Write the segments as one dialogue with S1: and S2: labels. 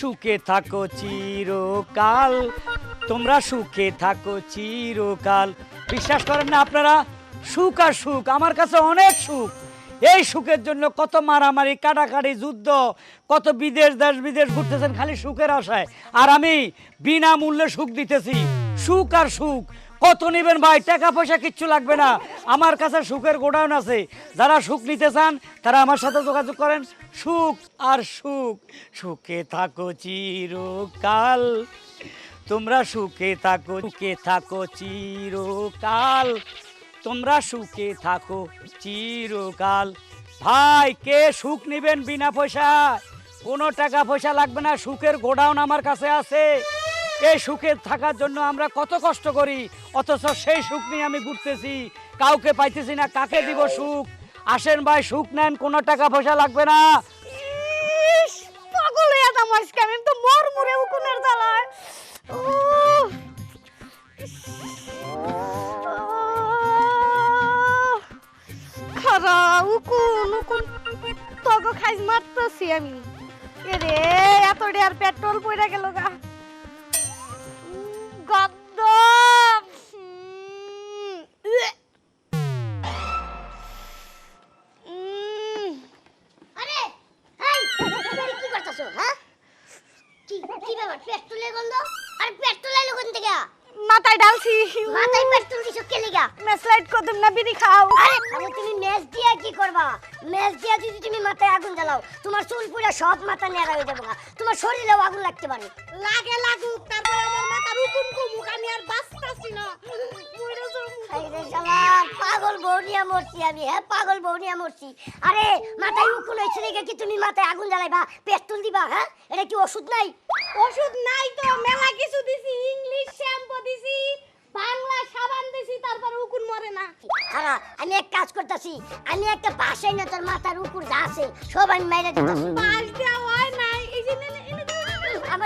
S1: সুখে থাকো চিরকাল, তোমরা সুখে থাকো চিরকাল। বিশ্বাস করেন না আপনারা? সুখ আর সুখ, আমার কাছে অনেক সুখ। এই সুখের জন্য কত মারামারি, কাটাকাটি, যুদ্ধ, কত বিদেশ, দেশ, বিদেশ ঘুরতেছেন খালি সুখের আশায়। আর আমি বিনামূল্যে সুখ দিতেছি। সুখ আর সুখ কত নেবেন ভাই? টাকা পয়সা কিচ্ছু লাগবে না। আমার কাছে সুখের গোডাউন আছে। যারা সুখ নিতে চান, তারা আমার সাথে যোগাযোগ করেন। সুখ আর সুখ। সুখে থাকো চিরকাল। তোমরা সুখে থাকো সুখে থাকো চিরকাল। তোমরা সুখে থাকো চিরকাল। ভাই, কে সুখ নেবেন বিনা পয়সা কোনো টাকা পয়সা লাগবে না। সুখের গোডাউন আমার কাছে আছে। এই সুখে থাকার জন্য আমরা কত কষ্ট করি, অথচ সেই সুখ নিয়ে আমি ঘুরতেছি। কাউকে পাইতেছি না, কাকে দিব সুখ? আসেন ভাই, সুখ নেন, কোনো টাকা পয়সা লাগবে না।
S2: আমি তো উকুনের উকুন উকুন তগো মারতেছি আমি। এরে, এত পেট্রোল পড়ে গেল গা। গন্ধ। উম, উয়ে। উম,
S3: আরে এই তুমি কি করতেছো হ্যাঁ? কি কি ব্যাপার পেট্রোলের গন্ধ? আর পেট্রোল এলো কোন থেকে?
S2: মাথায় ডালছি
S3: মাথায় পেট্রোল দিছো কে লিগা?
S2: মেসলাইট কদম না বিড়ি খাও।
S3: আরে আরে তুমি মেজ দিয়া কি করবা? মেজ দিয়া যদি তুমি মাথায় আগুন জ্বালাও তোমার চুল পুরা সব মাথা নেড়া হয়ে যাবে তোমার শরীরেও আগুন লাগতে পারে।
S2: লাগে লাগুক
S3: মরছি আমি হ্যাঁ পাগল বৌনিয়া মরছি আরে মাথায় উকুন হয়েছে দেখে কি তুমি মাথায় আগুন জ্বালাইবা পেট্রোল দিবা হ্যাঁ এটা কি ওষুধ নাই
S2: ওষুধ নাই তো মেলা কিছু দিছি ইংলিশ শ্যাম্পু দিছি বাংলা সাবান দিছি তারপর উকুন মরে না
S3: খারা আমি এক কাজ করতেছি আমি একটা বাসাই না তোর মাথার উপর যা আছে সব আমি মাইরা দিতেছি
S2: পাঁচ দেওয়া হয় নাই এই যে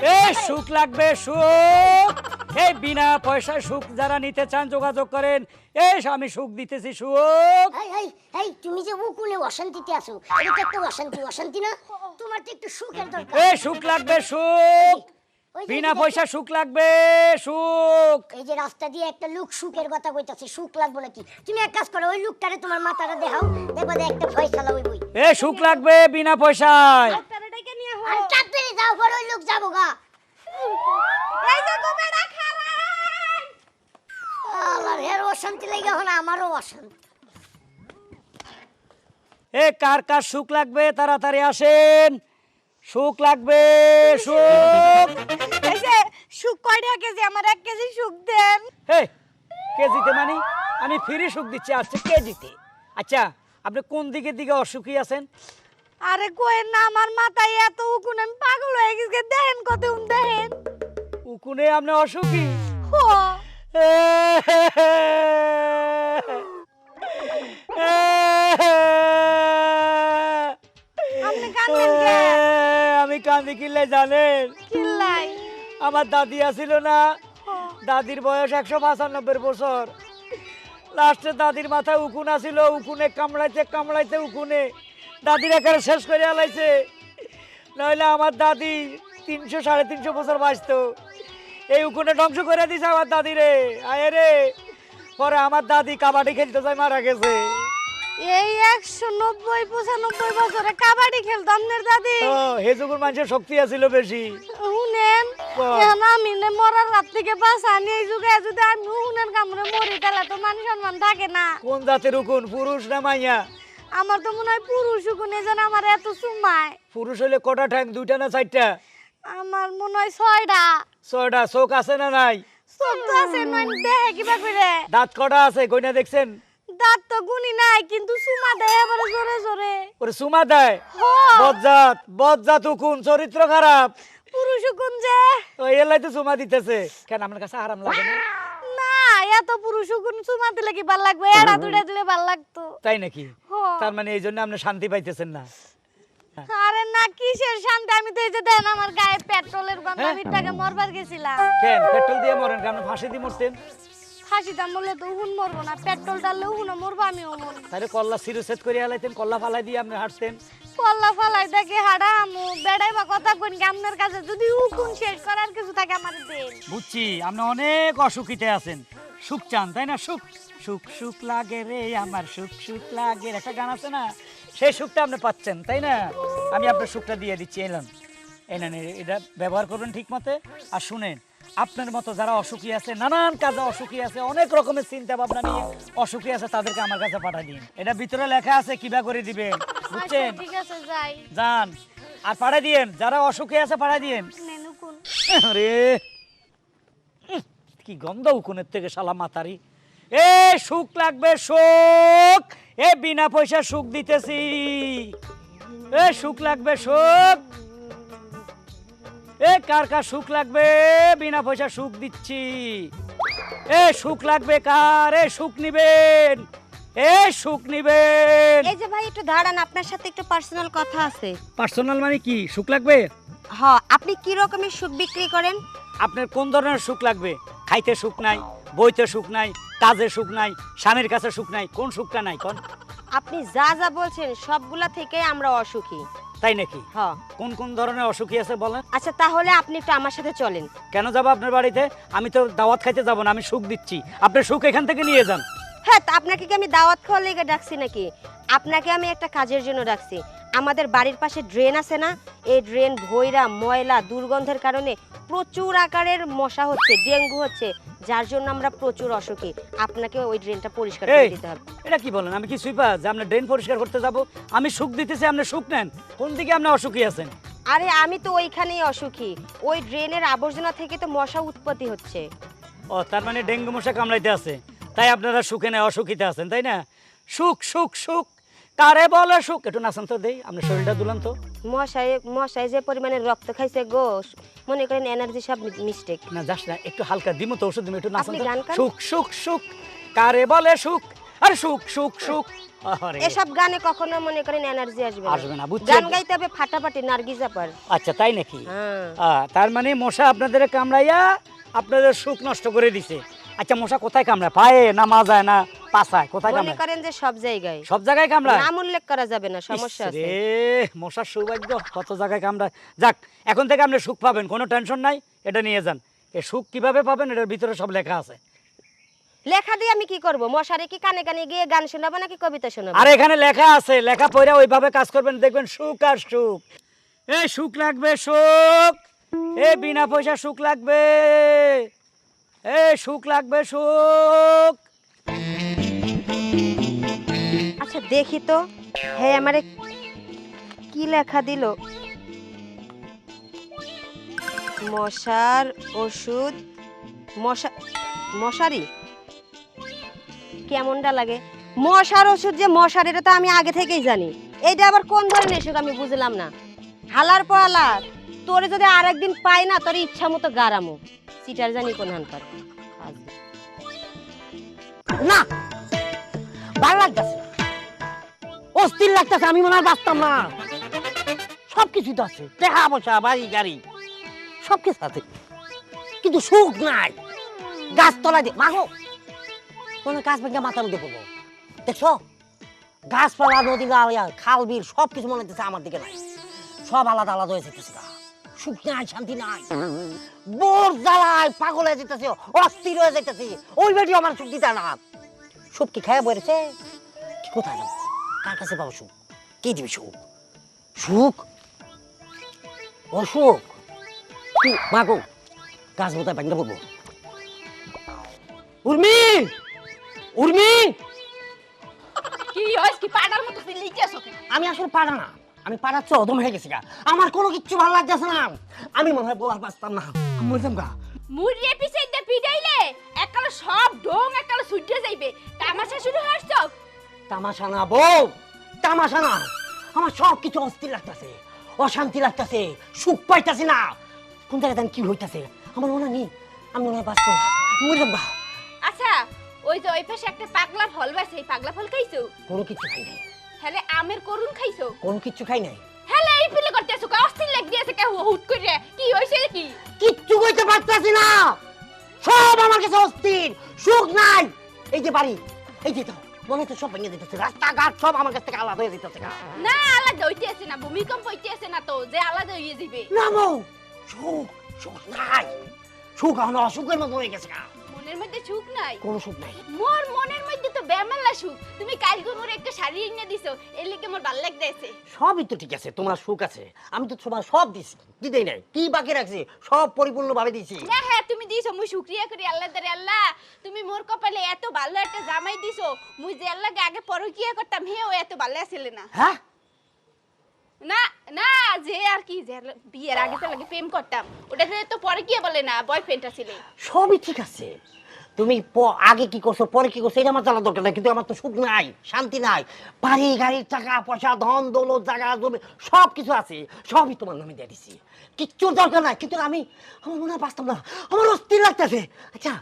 S3: কি
S1: সুখ লাগবে সুখ এই বিনা পয়সায় সুখ যারা নিতে চান যোগাযোগ করেন। এই আমি সুখ দিতেছি সুখ।
S3: এই এই এই তুমি যে উকুনে অশান্তিতে আছো এটা তো একটু অশান্তি অশান্তি না? তোমার তো একটু সুখের দরকার।
S1: এই সুখ লাগবে সুখ। বিনা পয়সা সুখ লাগবে সুখ।
S3: এই যে রাস্তা দিয়ে একটা লোক সুখের কথা কইতাছে সুখ লাগবে নাকি? তুমি এক কাজ করো ওই লোকটারে তোমার মাথাটা দেখাও দেখবা যে একটা ফয়সালা হইব
S1: এ সুখ লাগবে বিনা পয়সায়।
S3: আর
S2: হো
S3: চাকরি যাও পর ওই লোক যাব গা
S2: এই যে গোবেরা খারাই
S3: আল্লাহর হের অশান্তি লেগে হলো আমারও অশান্তি।
S1: এ কার কার সুখ লাগবে? তাড়াতাড়ি আসেন। সুখ লাগবে সুখ।
S2: এই যে সুখ কয়টা কেজি? আমার এক কেজি সুখ দেন।
S1: হে কেজিতে মানে? আমি ফ্রি সুখ দিচ্ছি আসছে কেজিতে। আচ্ছা আপনি কোন দিকে দিকে অসুখী আছেন?
S2: আরে কোয়েন না আমার মাথায় এত উকুন আমি পাগল হয়ে গেছি দেখেন কত উন দেখেন।
S1: উকুনে আপনি অসুখী?
S2: হো?
S1: আমি কান্দি কিনলে জানেন?
S2: কিল্লাই?
S1: আমার দাদি আছিল না দাদির বয়স একশো পঁচানব্বই বছর। লাস্টে দাদির মাথায় উকুন আছিল উকুনে কামড়াইতে কামড়াইতে উকুনে। দাদির একেবারে শেষ করে আলাইছে। নইলে আমার দাদি তিনশো সাড়ে তিনশো বছর বাঁচতো। এই উকুনে ধ্বংস করে দিছে আমার দাদি রে আয় রে পরে আমার দাদি কাবাডি খেলতে যায় মারা গেছে।
S2: এই একশো নব্বই পঁচানব্বই বছরে কাবাডি খেলতো আপনার দাদি।
S1: ও হে মানুষের শক্তি আছিল বেশি।
S2: শুনেন আমি মরার রাত থেকে বাঁচানি এই যুগে যদি আমি শুনেন কামড়ে মরি তাহলে তো মান সম্মান থাকে না।
S1: কোন জাতের উকুন পুরুষ না মাইয়া?
S2: আমার তো মনে হয় পুরুষ শুকুনে যেন আমার এত সুমায়
S1: পুরুষ হলে কটা ঠ্যাং দুইটা না চারটা?
S2: আমার মনে হয় ছয়টা।
S1: ছয়টা চোখ আছে না নাই?
S2: চোখ তো আছে নয় দেখে কিবা করে?
S1: দাঁত কটা আছে কইনা দেখছেন?
S2: দাঁত তো গুনি নাই কিন্তু সুমা দেয় এবারে জোরে জোরে।
S1: ওরে সুমা দেয়? বজ্জাত বজ্জাত উকুন চরিত্র খারাপ।
S2: পুরুষ শুকুন যে।
S1: ওই এলাই তো সুমা দিতেছে। কেন আমার কাছে আরাম লাগে না?
S2: এত পুরুষ শুকুন সুমা দিলে কি ভালো লাগবে এড়া দুড়ে দিলে ভালো লাগতো।
S1: তাই নাকি? তার মানে এই জন্য আপনি শান্তি পাইতেছেন না।
S2: আরে না কিসের শান্তি? আমি তো এই যে দেন আমার গায়ে পেট্রোলের গন্ধ
S1: হ্যাঁ?
S2: আমি টাকা মরবার গেছিলাম।
S1: কেন? পেট্রোল দিয়ে মরেন কেন? ফাঁসি দিয়ে মরতেন
S2: ফাঁসি দাম বললে তো উহুন মরবো না পেট্রোল ডাললে উহুন মরবো আমিও মরবো।
S1: তাহলে কল্লা সিরো সেট করে আলাইতেন কল্লা ফালাই দিয়ে আপনি হাঁটতেন?
S2: পল্লা ফালাই দেখে হারামু বেড়াই বা কথা কোন আপনার কাছে যদি উকুন শেষ করার কিছু থাকে আমার দেন।
S1: বুঝছি আপনি অনেক অসুখিতে আছেন। সুখ চান তাই না? সুখ সুখ সুখ লাগে রে আমার সুখ সুখ লাগে একটা গান আছে না সেই সুখটা আপনি পাচ্ছেন তাই না? আমি আপনার সুখটা দিয়ে দিচ্ছি এলাম। এই নেন এটা ব্যবহার করবেন ঠিক মতে আর শুনেন আপনার মতো যারা অসুখী আছে নানান কাজে অসুখী আছে অনেক রকমের চিন্তা ভাবনা নিয়ে অসুখী আছে তাদেরকে আমার কাছে পাঠিয়ে দিন। এটা ভিতরে লেখা আছে কিবা করে দিবেন? বুঝছেন?
S2: আচ্ছা, ঠিক আছে যাই।
S1: যান। আর পাঠিয়ে দিয়েন যারা অসুখী আছে পাঠিয়ে দিয়েন। আরে! উহ, কি গন্ধ উকুনের থেকে শালা মাতারি। এ সুখ লাগবে সুখ! এ বিনা পয়সা সুখ দিতেছি। এ সুখ লাগবে সুখ! এ কার কার সুখ লাগবে? বিনা পয়সা সুখ দিচ্ছি। এ সুখ লাগবে কার? এ সুখ নিবেন। এ সুখ নিবেন।
S4: এই যে ভাই একটু দাঁড়ান আপনার সাথে একটু পার্সোনাল কথা আছে।
S1: পার্সোনাল মানে কি? সুখ লাগবে?
S4: হ আপনি কি রকমের সুখ বিক্রি করেন?
S1: আপনার কোন ধরনের সুখ লাগবে? খাইতে সুখ নাই বইতে সুখ নাই কাজে সুখ নাই স্বামীর কাছে সুখ নাই কোন সুখটা নাই কোন?
S4: আপনি যা যা বলছেন সবগুলা থেকে আমরা অসুখী।
S1: তাই নাকি?
S4: হ
S1: কোন কোন ধরনের অসুখী আছে বলেন?
S4: আচ্ছা তাহলে আপনি একটু আমার সাথে চলেন।
S1: কেন যাব আপনার বাড়িতে? আমি তো দাওয়াত খাইতে যাব না আমি সুখ দিচ্ছি। আপনার সুখ এখান থেকে নিয়ে যান।
S4: হ্যাঁ তা আপনাকে কি আমি দাওয়াত খাওয়ালে লেগে ডাকছি নাকি? আপনাকে আমি একটা কাজের জন্য ডাকছি। আমাদের বাড়ির পাশে ড্রেন আছে না? এই ড্রেন ভৈরা ময়লা দুর্গন্ধের কারণে প্রচুর আকারের মশা হচ্ছে ডেঙ্গু হচ্ছে যার জন্য আমরা প্রচুর অসুখী। আপনাকে ওই ড্রেনটা পরিষ্কার করে দিতে হবে।
S1: এটা কি বলেন? আমি কি সুইপা যে আপনার ড্রেন পরিষ্কার করতে যাব আমি সুখ দিতেছি আপনি সুখ নেন। কোন দিকে আপনি অসুখী আছেন?
S4: আরে আমি তো ওইখানেই অসুখী। ওই ড্রেনের আবর্জনা থেকে তো মশা উৎপত্তি হচ্ছে।
S1: ও তার মানে ডেঙ্গু মশা কামড়াইতে আছে। তাই আপনারা সুখে নেই অসুখীতে আছেন তাই না? সুখ সুখ সুখ। কারে বলে সুখ? একটু নাচান তো দেই আপনার শরীরটা দুলান তো।
S4: মশায় মশায় যে পরিমাণে রক্ত খাইছে গো মনে করেন এনার্জি সব মিস্টেক
S1: না যাস না একটু হালকা দিমো তো ওষুধ দিমো একটু নাচান
S4: আপনি গান গান।
S1: সুখ সুখ সুখ। কারে বলে সুখ? আর সুখ সুখ সুখ। আরে
S4: এসব গানে কখনো মনে করেন এনার্জি আসবে
S1: আসবে না, বুঝছি।
S4: গান গাইতে হবে ফাটাফাটি নার্গিজা পার
S1: আচ্ছা তাই নাকি?
S4: হ্যাঁ।
S1: আহ, তার মানে মশা আপনাদের কামড়াইয়া আপনাদের সুখ নষ্ট করে দিছে। আচ্ছা মশা কোথায় কামড়ায়? পায়ে না মাজায় না পাছায়? কোথায় কামড়ায়?
S4: করেন যে সব জায়গায়।
S1: সব জায়গায় কামড়ায়?
S4: নাম উল্লেখ করা যাবে না সমস্যা আছে।
S1: রে মশার সৌভাগ্য কত জায়গায় কামড়ায়? যাক এখন থেকে আপনি সুখ পাবেন কোনো টেনশন নাই এটা নিয়ে যান। এ সুখ কীভাবে পাবেন এটার ভিতরে সব লেখা আছে।
S4: লেখা দিয়ে আমি কি করব? মশারে কি কানে কানে গিয়ে গান শোনাবো নাকি কবিতা শোনাবো?
S1: আর এখানে লেখা আছে লেখা পড়ে ওইভাবে কাজ করবেন দেখবেন সুখ আর সুখ। এ সুখ লাগবে সুখ। এ বিনা পয়সা সুখ লাগবে। এ, সুখ লাগবে, সুখ।
S4: আচ্ছা দেখি তো। হ্যাঁ আমারে কি লেখা দিল? মশার ওষুধ, মশা, মশারি? কেমনটা লাগে? মশার ওষুধ যে মশার, এটা তো আমি আগে থেকেই জানি। এটা আবার কোন ধরনের এসব আমি বুঝলাম না। হালার পালা তোরে যদি আর একদিন পাই না, তোর ইচ্ছা মতো গারামো। সিটার জানি কোন
S5: গাছ ভেঙে মাথার মধ্যে পড়ব দেখছ? গাছপালা নদী খাল, বিল সব কিছু মনে হচ্ছে আমার দিকে নাই। সব আলাদা আলাদা হয়ে যেতেছে। সুখ নাই শান্তি নাই। বোর জ্বালায় পাগল হয়ে যেতেছে অস্থির হয়ে যেতেছে ওই বেটি আমার সুখ দিতে না। সুখ কি খেয়ে বলেছে কি কোথায় যাব কার কাছে পাবো সুখ? কে দিবে সুখ? সুখ? অসুখ কি? মাগো গাছ বোধহয় পড়ব। উর্মি! উর্মি!
S6: কি কি পাড়ার মতো
S5: আমি আসলে পারা না। আমি পাড়ার চৌদম হয়ে গেছি গা। আমার কোনো কিচ্ছু ভালো লাগতেছে না। আমি মনে হয় বলার পারতাম না। আমি বলতাম গা।
S6: মুড়িয়ে পিছে দে পিডাইলে একালে সব ঢং একালে সুইটে যাইবে। তামাশা শুরু হইছ
S5: তামাশা না বউ তামাশা না। আমার সব কিছু অস্থির লাগতেছে অশান্তি লাগতেছে সুখ পাইতাছি না। কোন জায়গায় কি হইতাছে আমার মনে নেই। আমি মনে হয় বাঁচবো না। গা।
S6: আচ্ছা ওই যে ওই পাশে একটা পাগলা ফল বাসে এই পাগলা ফল খাইছো?
S5: কোনো কিছু খাই নাই
S6: হলে আমের করুন খাইছো?
S5: কোনো কিছু খাই নাই।
S6: হলে এই ফিলে করতেছো কা? অস্থির লাগ দিয়েছে কে? হুট করে। কি হইছে কি
S5: কিচ্ছু কইতে পারতাছি না। সব আমার কাছে অস্থির। সুখ নাই। এই যে বাড়ি এই যে তো মনে তো সব ভেঙে দিতেছে। রাস্তাঘাট সব আমার কাছ থেকে আলাদা হয়ে দিতেছে।
S6: না আলাদা হইতে আছে না। ভূমিকম্প হইতে আছে না তো যে আলাদা হয়ে দিবে
S5: না মৌ সুখ সুখ নাই। সুখ এখন অসুখের মতো হয়ে গেছে গা।
S6: মনের মধ্যে সুখ নাই?
S5: কোনো সুখ নাই।
S6: মোর মনের মধ্যে তো বেমাল্লা সুখ। তুমি কালকে মোর একটা শাড়ি এনে দিছো এর লিগে মোর ভালো লাগতেছে।
S5: সবই তো ঠিক আছে তোমার সুখ আছে। আমি তো তোমার সব দিছি কি দেই নাই। কি বাকি রাখছি? সব পরিপূর্ণ ভাবে দিছি।
S6: হ্যাঁ হ্যাঁ তুমি দিছো মুই শুকরিয়া করি আল্লাহ দারে আল্লাহ। তুমি মোর কপালে এত ভালো একটা জামাই দিছো মুই যে আল্লাহকে আগে পরকিয়া করতাম হেও এত ভালো আসলে না।
S5: হ্যাঁ?
S6: না না যে আর কি যে বিয়ের আগে তো লাগে প্রেম করতাম। ওটাতে তো পরে কি বলে না বয়ফ্রেন্ড ছিল।
S5: সবই ঠিক আছে। তুমি আগে কি করছ পরে কি করছ এটা আমার জানা দরকার নাই কিন্তু আমার তো সুখ নাই শান্তি নাই। বাড়ি গাড়ির টাকা পয়সা ধন দৌলত জায়গা জমি সব কিছু আছে সবই তোমার নামে দিয়ে দিছি। কিচ্ছুর দরকার নাই কিন্তু আমি আমার মনে হয় বাঁচতাম না। আমার অস্থির লাগতেছে। আচ্ছা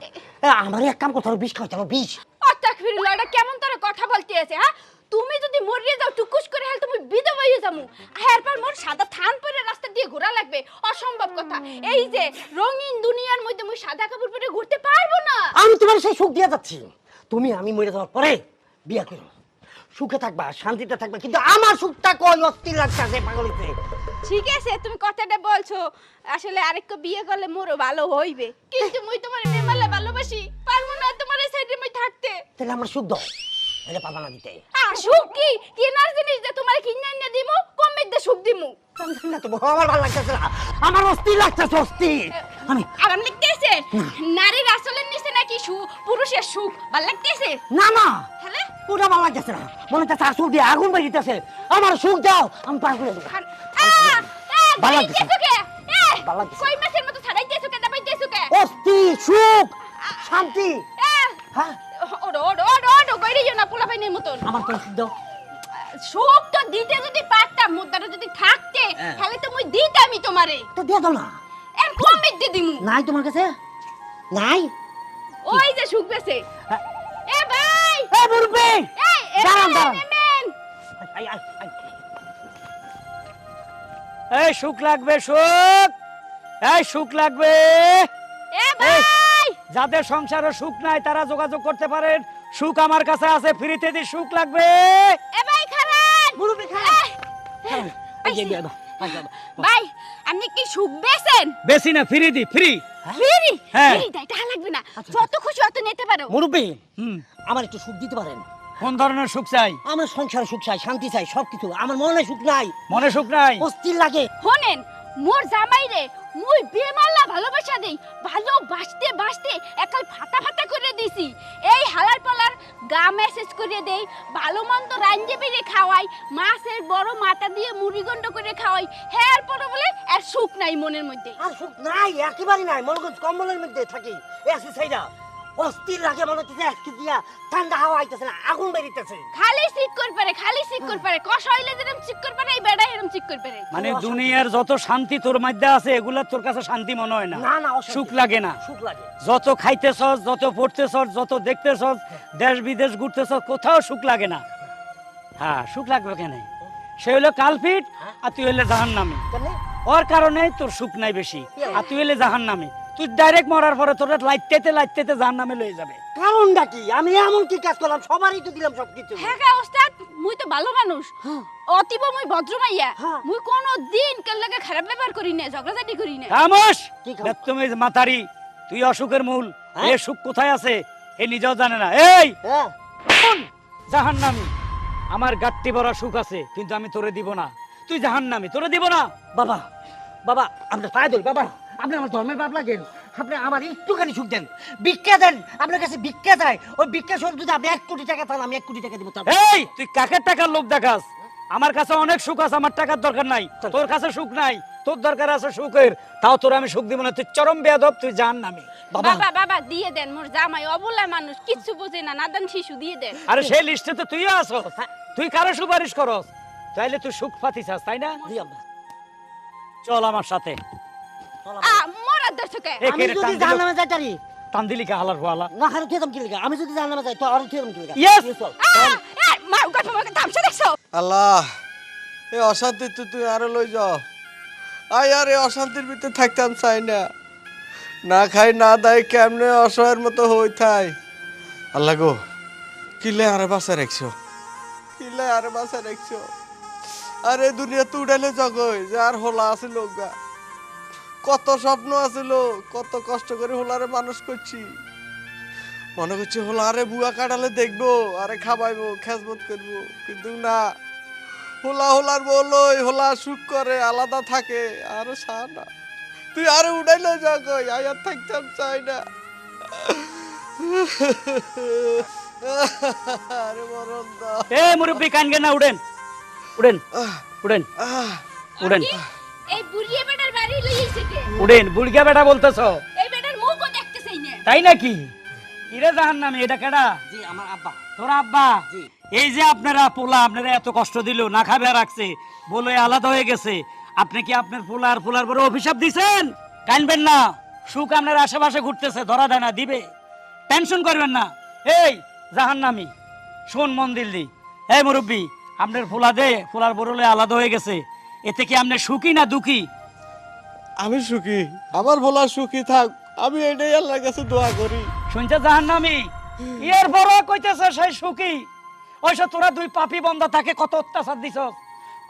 S5: আমার এক কাম করতে হবে বিষ খাওয়াতে হবে বিষ।
S6: অত্যাক ফিরল এটা কেমন তোর কথা বলতে আছে হ্যাঁ? তুমি যদি মরিয়ে যাও টুকুস করে হেল তুমি বিধবা হয়ে যামু। এরপর মোর সাদা থান পরে রাস্তা দিয়ে ঘোরা লাগবে। অসম্ভব কথা। এই যে রঙিন দুনিয়ার মধ্যে মুই সাদা কাপড় পরে ঘুরতে পারব না।
S5: আমি তোমার সেই সুখ দিয়ে যাচ্ছি। তুমি আমি মরে যাওয়ার পরে বিয়া করো। সুখে থাকবা শান্তিতে থাকবা কিন্তু আমার সুখটা কই? অস্থির লাগতেছে পাগলিতে
S6: ঠিক আছে তুমি কথাটা বলছো। আসলে আরেকটা বিয়ে করলে মোরও ভালো হইবে। কিন্তু মুই তোমার মেমালে ভালোবাসি। পারব না তোমার সাইডে মুই থাকতে।
S5: তাহলে আমার সুখ দাও। তাহলে পাবা না দিতে।
S6: আর সুখ কি? কেনার জিনিস যে তোমার কিনে এনে দিমু কমে দিয়ে সুখ দিমু।
S5: না তো, আমার ভালো লাগতেছে না। আমার অস্থির লাগতেছে অস্থির। আমি
S6: আরাম লাগতেছে নারীর আসলের নিচে নাকি সু পুরুষের সুখ ভালো লাগতেছে?
S5: না না।
S6: হ্যালে?
S5: ওটা ভালো লাগতেছে না। মনে হচ্ছে আসুক দিয়ে আগুন বেরিতেছে আমার সুখ দাও আমি পার করে দেবো। ভালো লাগতেছে। ভালো লাগতেছে।
S6: কই মাসের মতো ছাড়াইতেছো কে দাবাইতেছো কে?
S5: অস্থির সুখ। শান্তি। হ্যাঁ?
S6: না পোলা মতন
S5: আমার তো সুখ দাও
S6: সুখ তো দিতে যদি পারতাম মুদ্রাটা যদি থাকতে
S5: হ্যাঁ।
S6: তাহলে তো মুই দিতামই তোমারে
S5: তো দিয়ে দাও না
S6: এর কমে দিমু
S5: নাই তোমার কাছে নাই
S6: ওই যে সুখ বেছে
S5: হ্যাঁ।
S6: এ ভাই
S5: এ মুরব্বি
S6: এই
S5: দাঁড়ান,
S6: এমেন
S5: দাঁড়ান। আই, আই, আই।
S1: এই সুখ লাগবে সুখ এই সুখ লাগবে
S6: এ ভাই
S1: যাদের সংসারে সুখ নাই তারা যোগাযোগ করতে পারেন সুখ আমার কাছে আছে ফ্রিতে দি সুখ লাগবে।
S6: এ ভাই
S5: খারাপ। দাও।
S6: ভাই আপনি কি সুখ বেছেন?
S1: বেশি না ফ্রি দি ফ্রি।
S6: ফিরি?
S1: হ্যাঁ।
S6: ফিরি তাই টাকা লাগবে না। যত খুশি অত নিতে পারো।
S5: মুরব্বি
S1: হুম।
S5: আমার একটু সুখ দিতে পারেন।
S1: কোন ধরনের সুখ চাই?
S5: আমার সংসারে সুখ চাই শান্তি চাই সবকিছু। আমার মনে সুখ নাই।
S1: মনে সুখ নাই?
S5: অস্থির লাগে।
S6: শোনেন মোর জামাই রে মুই বেমাল্লা ভালোবাসা দেই ভালোবাসতে বাসতে একাল ফাটা ফাটা করে দিছি। এই হালার পালার গা মেসেজ করে দেই, ভালো মন্দ রাঞ্জে বেড়ে খাওয়াই, মাছের বড় মাথা দিয়ে মুড়িগন্ড করে খাওয়াই হ্যাঁ পরে বলে আর সুখ নাই মনের মধ্যে।
S5: আর সুখ নাই, একেবারে নাই মনে করছি কম্বলের মধ্যে থাকি এসি সাইডা অস্থির লাগে মনে হচ্ছে আজকে দিয়া ঠান্ডা হাওয়া আইতেছে না আগুন বেরিতেছে।
S6: খালি সিক করে পারে খালি সিক করে পারে কষ হইলে যেরকম চিক করে পারে এই বেড়া এরকম চিক করে পারে
S1: মানে দুনিয়ার যত শান্তি তোর মধ্যে আছে এগুলা তোর কাছে শান্তি মনে হয় না।
S5: না না
S1: সুখ লাগে না।
S5: সুখ লাগে।
S1: যত খাইতেছস যত পড়তেছস যত দেখতেছস দেশ বিদেশ ঘুরতেছস কোথাও সুখ লাগে না। হ্যাঁ সুখ লাগবে কেন? সে হলো কালপিট আর তুই হলে জাহান নামে ওর কারণে তোর সুখ নাই বেশি। আর তুই হলে জাহান নামে তুই ডাইরেক্ট মরার পরে তোর লাইতেতে লাইতেতে জাহান নামে লয়ে যাবে।
S5: কারণটা কি? আমি এমন কি কাজ করলাম? সবারই তো দিলাম সবকিছু।
S6: হ্যাঁ কা ওস্তাদ মুই তো ভালো মানুষ। অতীব মুই ভদ্র মাইয়া।
S5: হ্যাঁ।
S6: মুই কোনো দিন কার লাগে খারাপ ব্যবহার করি না ঝগড়াঝাটি করি না
S1: খামোশ! তুমি মাতারি তুই অসুখের মূল।
S5: হ্যাঁ?
S1: এ সুখ কোথায় আছে? এ নিজেও জানে না। এই!
S5: হ্যাঁ।
S1: জাহান নামি আমার গাট্টি বড় সুখ আছে কিন্তু আমি তোরে দিব না। তুই জাহান নামি তোরে দিব না।
S5: বাবা বাবা আপনার পায়ে ধরি বাবা। আপনি আমার ধর্মের বাপ লাগেন। আপনি আমার একটুখানি সুখ দেন। ভিক্ষা দেন। আপনার কাছে ভিক্ষা চাই। ওই ভিক্ষা স্বরূপ যদি আপনি এক কোটি টাকা চান আমি এক কোটি টাকা দিব।
S1: এই তুই কাকের টাকার লোভ দেখাস? আমার কাছে অনেক সুখ আছে আমার টাকার দরকার নাই। তোর কাছে সুখ নাই। তোর দরকার আছে সুখের। তাও তোর আমি সুখ দিব না। তুই চরম বেয়াদব তুই জাহান নামি।
S5: বাবা।
S6: বাবা বাবা দিয়ে দেন মোর জামাই। অবলা মানুষ কিচ্ছু বোঝে না। নাদান শিশু দিয়ে দেন।
S1: আরে সেই লিস্টে তো তুইও আসস তুই কারও সুপারিশ করস? তাইলে তুই সুখ পাতিছাস তাই না? চল আমার সাথে।
S6: মোরার দর্শকে
S1: এ
S5: আমি
S1: কে রে,
S5: যদি
S1: টান
S5: জাহান্নামে যাই তারি।
S1: দিলি কা হালার হুয়ালা?
S5: না হারে থিয়ে কি লিগা আমি যদি জাহান্নামে যাই তো আর কি লিগা
S1: Yes!
S6: মা গল্প মাকে তামসা দেখছ?
S7: আল্লাহ এই অশান্তি তো তুই আরও লই যাও। আই আর এই অশান্তির ভিতরে থাকতাম চাই না। না খাই না দাই কেমনে অসহায়ের মতো হই থাই। আল্লাহ গো কিলে আরে বাসা রাখছো? কিলে আরে বাসা রাখছো? আরে দুনিয়া তো উড়াইলে জগই যে আর হোলা আছে লোকগা কত স্বপ্ন আছিল কত কষ্ট করে হোলারে মানুষ করছি। মনে করছি হোলারে বুয়া কাটালে দেখব আরে খাবাইবো খেজমত করব। কিন্তু না হোলা হোলার বলই হোলা সুখ করে আলাদা থাকে আর সা না। তুই আরে উড়াইলে জগই আর থাকতাম চাই না। আরে মরণ দা
S1: এ মুরব্বী কানগে না উড়েন। উড়েন উড়েন উড়েন।
S6: এই বুড়িয়ে বেটার বাড়ি লইছে কে?
S1: উড়েন বুড়গা বেটা বলতেছ?
S6: এই বেটার মুখও দেখতেছেই না।
S1: তাই নাকি? কিরে জাহান এটা কেডা?
S5: জি আমার আব্বা।
S1: তোর আব্বা?
S5: জি।
S1: এই যে আপনারা পোলা আপনারা এত কষ্ট দিল না খাবে রাখছে বলে আলাদা হয়ে গেছে। আপনি কি আপনার পোলার পোলার বড় অভিশাপ দিছেন? কানবেন না। সুখ আপনার আশেপাশে ঘুরতেছে ধরা দেয় না দিবে। টেনশন করবেন না। এই জাহান নামি শোন মন দিল্লি এই মুরব্বী আপনার ফুলা দে ফুলার বরলে আলাদা হয়ে গেছে। এতে কি আপনার সুখী না দুঃখী?
S7: আমি সুখী। আমার ভোলা সুখী থাক আমি এটাই আল্লাহর কাছে দোয়া করি।
S1: শুনছে জাহান নামি এর বড় কইতেছে সেই সুখী। ওইসব তোরা দুই পাপি বন্ধা থাকে কত অত্যাচার দিছ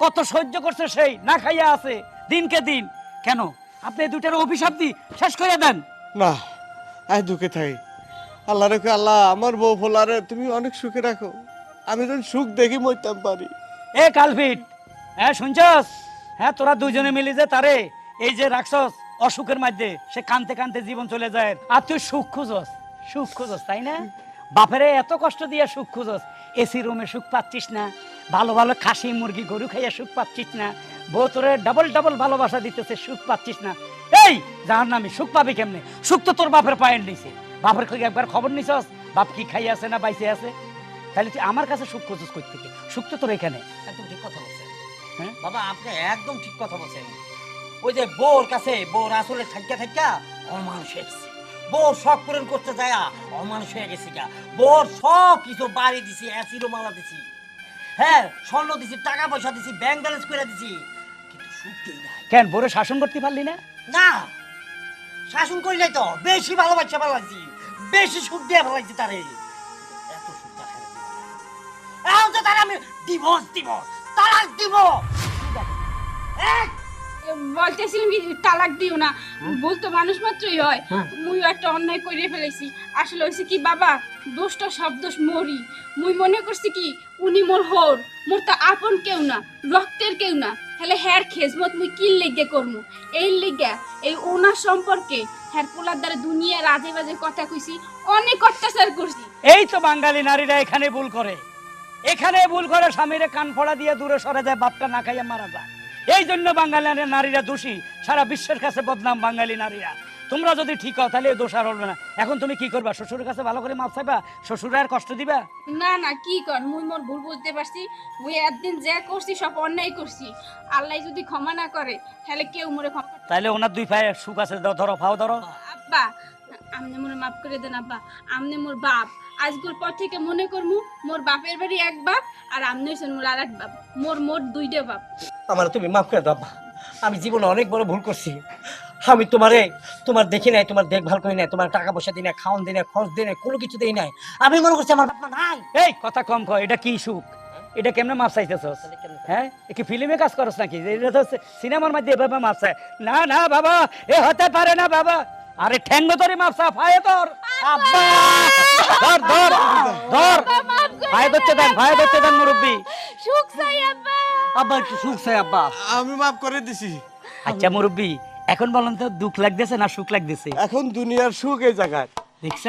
S1: কত সহ্য করছে সেই না খাইয়া আছে দিনকে দিন। কেন? আপনি এই দুইটার অভিশাপ দি শেষ করে দেন।
S7: না আয় দুঃখে থাকি। আল্লাহ রেখে আল্লাহ আমার বউ ভোলারে তুমি অনেক সুখে রাখো। আমি যেন সুখ দেখি মরতাম পারি।
S1: এ কালভিট হ্যাঁ শুনছস? হ্যাঁ তোরা দুজনে মিলি যে তারে, এই যে রাখছস অসুখের মধ্যে, সে কানতে কানতে জীবন চলে যায়। আর তুই সুখ খুঁজস সুখ খুঁজস, তাই না? বাপেরে এত কষ্ট দিয়ে সুখ খুঁজস এসি রুমে সুখ পাচ্ছিস না, ভালো ভালো খাসি মুরগি গরু খাইয়া সুখ পাচ্ছিস না, বউ তোরে ডাবল ডাবল ভালোবাসা দিতেছে, সুখ পাচ্ছিস না। এই, জাহান নামি, সুখ পাবি কেমনে? সুখ তো তোর বাপের পায়ের নিছে বাপের কি একবার খবর নিছস, বাপ কি খাইয়া আছে না বাইসে আছে? তাহলে তুই আমার কাছে সুখ খুঁজস কই থেকে? সুখ তো তোর এখানে।
S5: একদম ঠিক কথা? বাবা আপনি একদম ঠিক কথা বলছেন। ওই যে বোর কাছে বোর আসলে থাকা থাকা অমানুষ হয়েছে বোর শখ পূরণ করতে যায় অমানুষ হয়ে গেছে গা। বোর সব কিছু বাড়ি দিছি অ্যাসিডো মালা দিছি। হ্যাঁ স্বর্ণ দিছি টাকা পয়সা দিছি ব্যাংক ব্যালেন্স করে দিছি। কিন্তু সুখ দেই নাই।
S1: কেন বড় শাসন করতে পারলি না?
S5: না শাসন করি নাই তো। বেশি ভালোবাসা ভালো লাগছি বেশি সুখ দিয়ে ভালো লাগছে তারে এত সুখ না। এখন তো তার আমি ডিভোর্স দিব তালাক দিব। এক
S6: বলতেছিলাম কি তালাক দিও না। বলতো মানুষ মাত্রই হয়।
S5: হ্যাঁ।
S6: মুই একটা অন্যায় করে ফেলেছি আসলে হয়েছে কি বাবা দোষটা সব দোষ মরি। মুই মনে করছি কি উনি মোর হোর। মোর তো আপন কেউ না রক্তের কেউ না। তাহলে হ্যার খেজমত মুই কি লেগে করমু। এই লেগে এই ওনার সম্পর্কে হ্যার পোলার দ্বারা দুনিয়ার আজে বাজে কথা কইছি অনেক অত্যাচার করছি।
S1: এই তো বাঙালি নারীরা এখানে ভুল করে। এখানে ভুল করে স্বামীরে কান ফোড়া দিয়ে দূরে সরে যায় বাপটা না খাইয়া মারা যায়। এই জন্য বাঙালি নারীরা দোষী সারা বিশ্বের কাছে বদনাম বাঙালি নারীরা। তোমরা যদি ঠিক হও তাহলে দোষ আর হবে না। এখন তুমি কি করবা? শ্বশুরের কাছে ভালো করে মাপ চাইবা? শ্বশুর আর কষ্ট দিবা?
S6: না না কি কর? মুই মোর ভুল বুঝতে পারছি। মুই একদিন যা করছি সব অন্যায় করছি। আল্লাহ যদি ক্ষমা না করে তাহলে কেউ মোরে ক্ষমা
S1: তাহলে ওনার দুই পায়ে সুখ আছে ধরো ফাও ধরো।
S6: আব্বা আমনে মোরে মাফ করে দেন আব্বা। আমনে মোর বাপ। আজকের পর থেকে মনে করমু মোর বাপের বাড়ি এক বাপ আর আমনে হইছেন মোর আর এক বাপ। মোর মোর দুইটা বাপ।
S5: আমার তুমি মাফ করে দাও আব্বা। আমি জীবনে অনেক বড় ভুল করছি। আমি তোমারে তোমার দেখি নাই তোমার দেখভাল করি নাই তোমার টাকা পয়সা দিই না খাওয়ান দিই না খরচ দিই না কোনো কিছু দিই নাই। আমি মনে করছি আমার বাপমা নাই।
S1: এই কথা কম কয় এটা কি সুখ? এটা কেমনে মাপ চাইতেছস?
S5: কেমনে?
S1: হ্যাঁ? কি ফিল্মে কাজ করছ নাকি? এটা তো সিনেমার মধ্যে এভাবে মাপ চায়। না না বাবা এ হতে পারে না বাবা। আরে ঠ্যাঙ্গ তোরে মাপ সাফ ফায়ে তোর। আব্বা। ধর ধর ধর। ফায়ে দচ্ছে দেন ফায়ে দচ্ছে দেন মুরব্বি।
S6: সুখ চাই আব্বা।
S5: আব্বা একটু সুখ চাই আব্বা।
S7: আমি মাফ করে দিছি।
S1: আচ্ছা মুরব্বী এখন বলেন তো দুঃখ লাগতেছে না সুখ লাগতেছে?
S7: এখন দুনিয়ার সুখ এই জায়গায়।
S1: দেখছ?